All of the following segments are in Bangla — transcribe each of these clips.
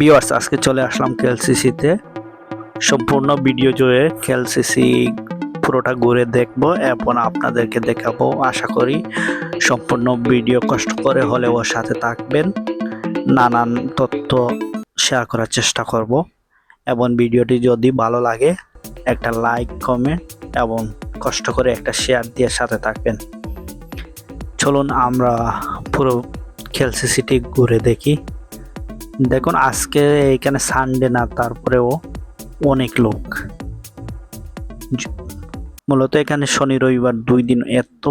ভিউয়ার্স আজকে চলে আসলাম কেএলসিসিতে সম্পূর্ণ ভিডিও জুড়ে কেএলসিসি পুরোটা ঘুরে দেখব এবং আপনাদেরকে দেখাবো। আশা করি সম্পূর্ণ ভিডিও কষ্ট করে হলেও সাথে থাকবেন। নানান তথ্য শেয়ার করার চেষ্টা করব। এবং ভিডিওটি যদি ভালো লাগে, একটা লাইক কমেন্ট এবং কষ্ট করে একটা শেয়ার দিয়ে সাথে থাকবেন। চলুন আমরা পুরো কেএলসিসিটি ঘুরে দেখি। দেখুন, আজকে এখানে সানডে না, তারপরেও অনেক লোক। মূলত এখানে শনি, রবিবার দুই দিন এত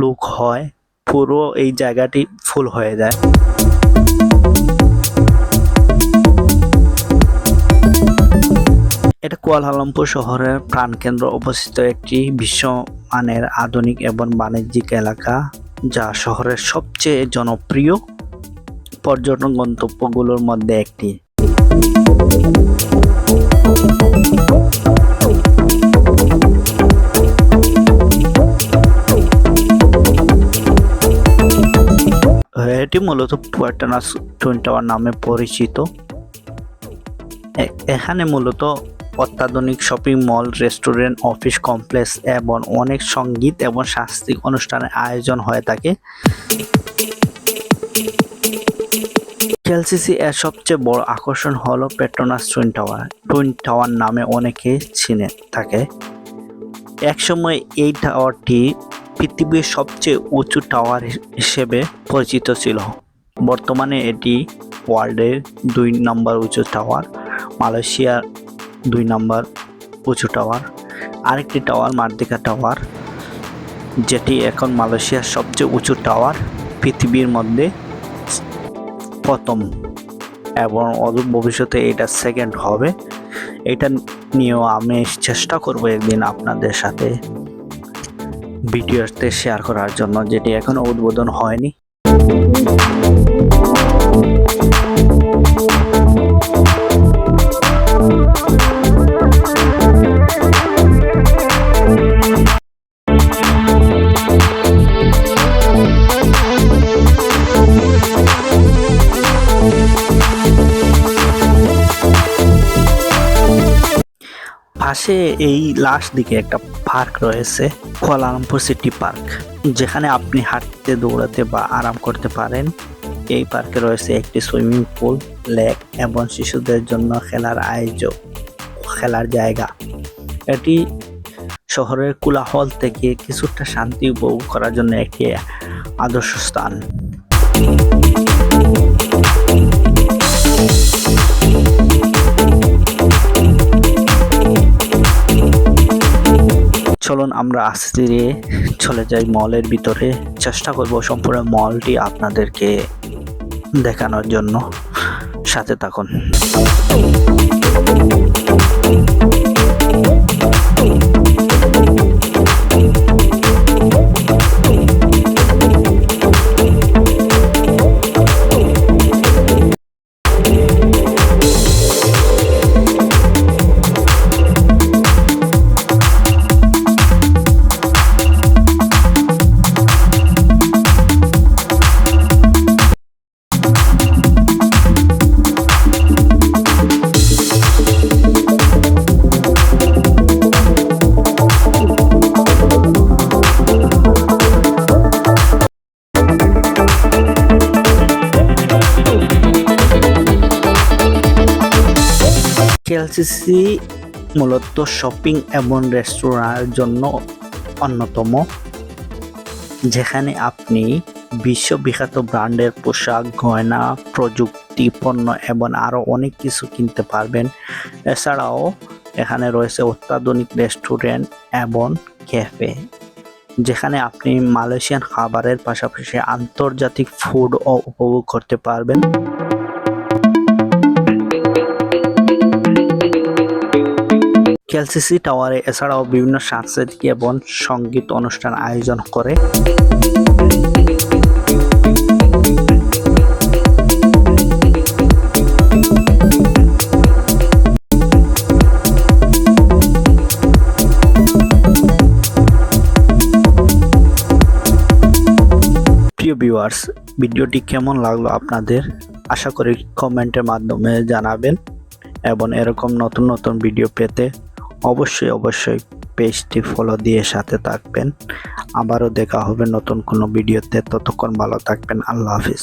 লোক হয়, পুরো এই জায়গাটি ফুল হয়ে যায়। এটা কুয়ালালামপুর শহরের প্রাণকেন্দ্র অবস্থিত একটি বিশ্বমানের আধুনিক এবং বাণিজ্যিক এলাকা, যা শহরের সবচেয়ে জনপ্রিয় পর্যটন গন্তব্যগুলোর মধ্যে একটি। এটি মূলত পুয়াটানাস টুইন টাওয়ার নামে পরিচিত। এখানে মূলত অত্যাধুনিক shopping mall, restaurant, office complex এবং অনেক সংগীত এবং সাংস্কৃতিক অনুষ্ঠানের আয়োজন হয়ে থাকে। কেএলসিসি এর সবচেয়ে বড় আকর্ষণ হলো Petronas twin tower. Twin tower নামে অনেকে চিনে থাকে। একসময় এই টাওয়ারটি পৃথিবীর সবচেয়ে উঁচু টাওয়ার হিসেবে পরিচিত ছিল। বর্তমানে এটি ওয়ার্ল্ডের দুই নম্বর উঁচু টাওয়ার, মালয়েশিয়ার দুই নম্বর উঁচু টাওয়ার। আরেকটি টাওয়ার মার্দিকা টাওয়ার, যেটি এখন মালয়েশিয়ার সবচেয়ে উঁচু টাওয়ার পৃথিবীর মধ্যে প্রথম এবং অদূর ভবিষ্যতে এটা সেকেন্ড হবে। এটা নিয়েও আমি চেষ্টা করব একদিন আপনাদের সাথে ভিডিওতে শেয়ার করার জন্য, যেটি এখনও উদ্বোধন হয়নি। পাশে এই লাস্ট দিকে একটা পার্ক রয়েছে, কুয়ালালামপুর সিটি পার্ক। যেখানে আপনি হাঁটতে, দৌড়াতে বা আরাম করতে পারেন। এই পার্কে রয়েছে একটি সুইমিং পুল, লেক এবং শিশুদের জন্য খেলার আয়োজক, খেলার জায়গা। এটি শহরের কোলাহল থেকে কিছুটা শান্তি উপভোগ করার জন্য একটি আদর্শ স্থান। চলুন আমরা আস্তে ধীরে চলে যাই মলের ভিতরে। চেষ্টা করব সম্পূর্ণ মলটি আপনাদেরকে দেখানোর জন্য। সাথে থাকুন। কেএলসিসি মূলত শপিং এবং রেস্তোরাঁর জন্য অন্যতম, যেখানে আপনি বিশ্ববিখ্যাত ব্র্যান্ডের পোশাক, গয়না, প্রযুক্তি, পণ্য এবং আরও অনেক কিছু কিনতে পারবেন। এছাড়াও এখানে রয়েছে অত্যাধুনিক রেস্টুরেন্ট এবং ক্যাফে, যেখানে আপনি মালয়েশিয়ান খাবারের পাশাপাশি আন্তর্জাতিক ফুডও উপভোগ করতে পারবেন। কেএলসিসি টাওয়ারে, এছাড়াও বিভিন্ন সাংস্কৃতিক এবং সংগীত অনুষ্ঠান আয়োজন করে। প্রিয় ভিউয়ার্স ভিডিওটি কেমন লাগল আপনাদের? আশা করি কমেন্টের মাধ্যমে জানাবেন এবং এরকম নতুন নতুন ভিডিও পেতে অবশ্যই অবশ্যই পেজটি ফলো দিয়ে সাথে থাকবেন। আবারও দেখা হবে নতুন কোনো ভিডিওতে। ততক্ষণ ভালো থাকবেন। আল্লাহ হাফিজ।